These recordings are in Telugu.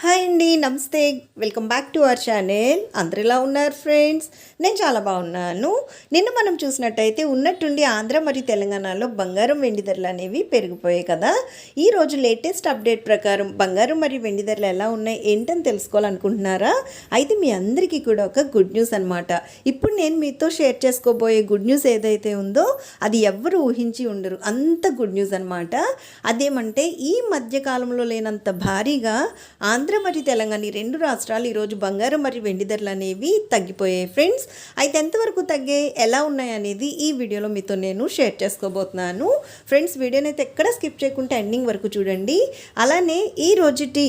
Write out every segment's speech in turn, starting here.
హాయ్ అండి నమస్తే. Welcome back to our channel. అందరు ఎలా ఉన్నారు ఫ్రెండ్స్? నేను చాలా బాగున్నాను. నిన్న మనం చూసినట్టయితే ఉన్నట్టుండి ఆంధ్ర మరియు తెలంగాణలో బంగారం వెండి ధరలు అనేవి పెరిగిపోయాయి కదా. ఈరోజు లేటెస్ట్ అప్డేట్ ప్రకారం బంగారం మరియు వెండి ధరలు ఎలా ఉన్నాయి ఏంటని తెలుసుకోవాలనుకుంటున్నారా? అయితే మీ అందరికీ కూడా ఒక గుడ్ న్యూస్ అనమాట ఇప్పుడు నేను మీతో షేర్ చేసుకోబోయే గుడ్ న్యూస్ ఏదైతే ఉందో అది ఎవ్వరు ఊహించి ఉండరు. అంత గుడ్ న్యూస్ అనమాట అదేమంటే ఈ మధ్యకాలంలో లేనంత భారీగా ఆంధ్ర మరియు తెలంగాణ ఈ రెండు రాష్ట్రాలు ఈరోజు బంగారం మరియు వెండి ధరలు అనేవి తగ్గిపోయాయి. ఫ్రెండ్స్ అయితే ఎంతవరకు తగ్గాయి ఎలా ఉన్నాయి అనేది ఈ వీడియోలో మీతో నేను షేర్ చేసుకోబోతున్నాను. ఫ్రెండ్స్ వీడియోని అయితే ఎక్కడ స్కిప్ చేయకుండా ఎండింగ్ వరకు చూడండి. అలానే ఈ రోజుటి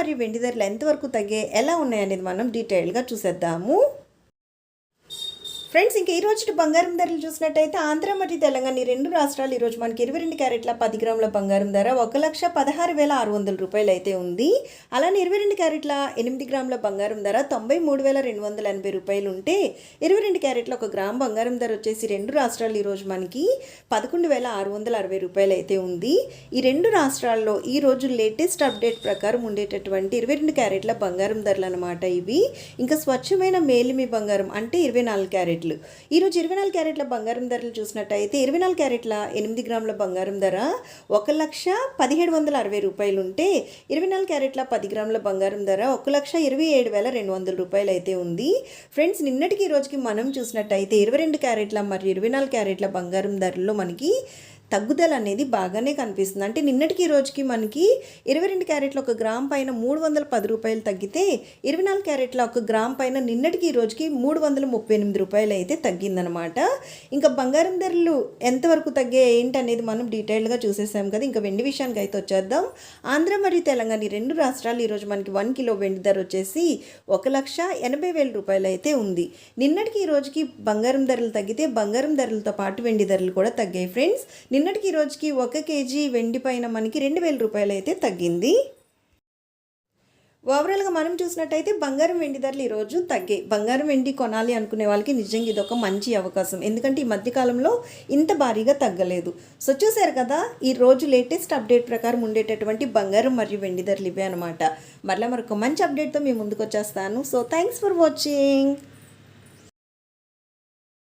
మరియు వెండి ధరలు ఎంతవరకు తగ్గే ఎలా ఉన్నాయనేది మనం డీటెయిల్గా చూసేద్దాము. ఫ్రెండ్స్ ఇంకా ఈ రోజు బంగారం ధరలు చూసినట్టయితే ఆంధ్ర మరియు తెలంగాణ ఈ రెండు రాష్ట్రాలు ఈరోజు మనకి ఇరవై రెండు క్యారెట్ల పది గ్రాముల బంగారం ధర ఒక లక్ష పదహారు వేల ఆరు వందల రూపాయలు అయితే ఉంది. అలానే ఇరవై రెండు క్యారెట్ల ఎనిమిది గ్రాముల బంగారం ధర తొంభై మూడు వేల రెండు వందల ఎనభై రూపాయలు ఉంటే ఇరవై రెండు క్యారెట్ల ఒక గ్రామ్ బంగారం ధర వచ్చేసి రెండు రాష్ట్రాలు ఈరోజు మనకి పదకొండు వేల ఆరు వందల అరవై రూపాయలు అయితే ఉంది. ఈ రెండు రాష్ట్రాల్లో ఈ రోజు లేటెస్ట్ అప్డేట్ ప్రకారం ఉండేటటువంటి ఇరవై రెండు క్యారెట్ల బంగారం ధరలు అనమాట ఇవి. ఇంకా స్వచ్ఛమైన మేలిమి బంగారం అంటే ఇరవై నాలుగు క్యారెట్ క్యారెట్లు. ఈరోజు ఇరవై నాలుగు క్యారెట్ల బంగారం ధరలు చూసినట్టయితే ఇరవై నాలుగు క్యారెట్ల ఎనిమిది గ్రాముల బంగారం ధర ఒక లక్ష పదిహేడు వందల అరవై రూపాయలు ఉంటే ఇరవై నాలుగు క్యారెట్ల పది గ్రాముల బంగారం ధర ఒక లక్ష ఇరవై ఏడు వేల రెండు వందల రూపాయలు అయితే ఉంది. ఫ్రెండ్స్ నిన్నటికి ఈ రోజుకి మనం చూసినట్టయితే ఇరవై రెండు క్యారెట్ల మరియు ఇరవై నాలుగు క్యారెట్ల బంగారం ధరల్లో మనకి తగ్గుదల అనేది బాగానే కనిపిస్తుంది. అంటే నిన్నటికి ఈ రోజుకి మనకి ఇరవై రెండు క్యారెట్ల ఒక గ్రామ్ పైన మూడు వందల పది రూపాయలు తగ్గితే ఇరవై నాలుగు క్యారెట్ల ఒక గ్రామ్ పైన నిన్నటికి ఈ రోజుకి మూడు వందల ముప్పై ఎనిమిది రూపాయలు అయితే తగ్గిందనమాట ఇంకా బంగారం ధరలు ఎంతవరకు తగ్గాయి ఏంటనేది మనం డీటెయిల్గా చూసేసాం కదా. ఇంకా వెండి విషయానికి అయితే వచ్చేద్దాం. ఆంధ్ర మరియు తెలంగాణ ఈ రెండు రాష్ట్రాలు ఈరోజు మనకి వన్ కిలో వెండి ధర వచ్చేసి ఒక లక్ష ఎనభై వేల రూపాయలు అయితే ఉంది. నిన్నటికి ఈ రోజుకి బంగారం ధరలు తగ్గితే బంగారం ధరలతో పాటు వెండి ధరలు కూడా తగ్గాయి ఫ్రెండ్స్. నిన్నటికి ఈ రోజుకి ఒక కేజీ వెండి పైన మనకి రెండు వేల రూపాయలు అయితే తగ్గింది. ఓవరాల్గా మనం చూసినట్టయితే బంగారం వెండి ధరలు ఈరోజు తగ్గాయి బంగారం వెండి కొనాలి అనుకునే వాళ్ళకి నిజంగా ఇది ఒక మంచి అవకాశం. ఎందుకంటే ఈ మధ్యకాలంలో ఇంత భారీగా తగ్గలేదు. సో చూసారు కదా ఈ రోజు లేటెస్ట్ అప్డేట్ ప్రకారం ఉండేటటువంటి బంగారం మరియు వెండి ధరలు ఇవే అనమాట మరలా మరొక మంచి అప్డేట్తో మేము ముందుకు వచ్చేస్తాను. So thanks for watching